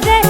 day.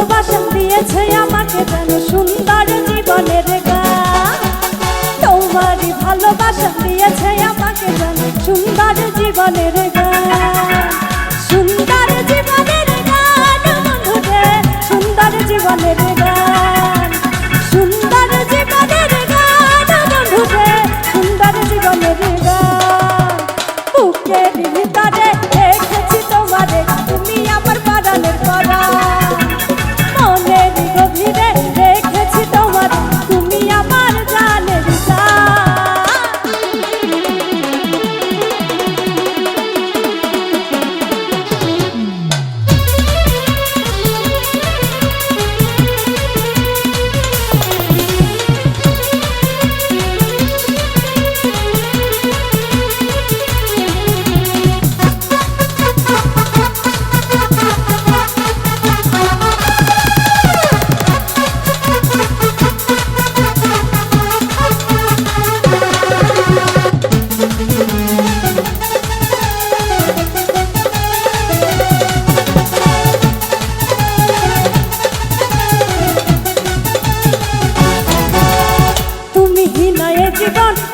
ভালোবাসা দিয়েছে আমাকে যেন সুন্দর জীবনের গান তোমারই ভালোবাসা দিয়েছে আমাকে যেন সুন্দর জীবনের গান সুন্দর জীবনের গান সুন্দর জীবনের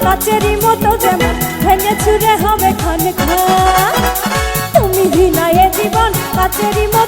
কাচেরি মতো যেমন ভেঙে ছুড়ে হবে ক্ষণ তুমি ভিনায়ে জীবন কাচেরি মতো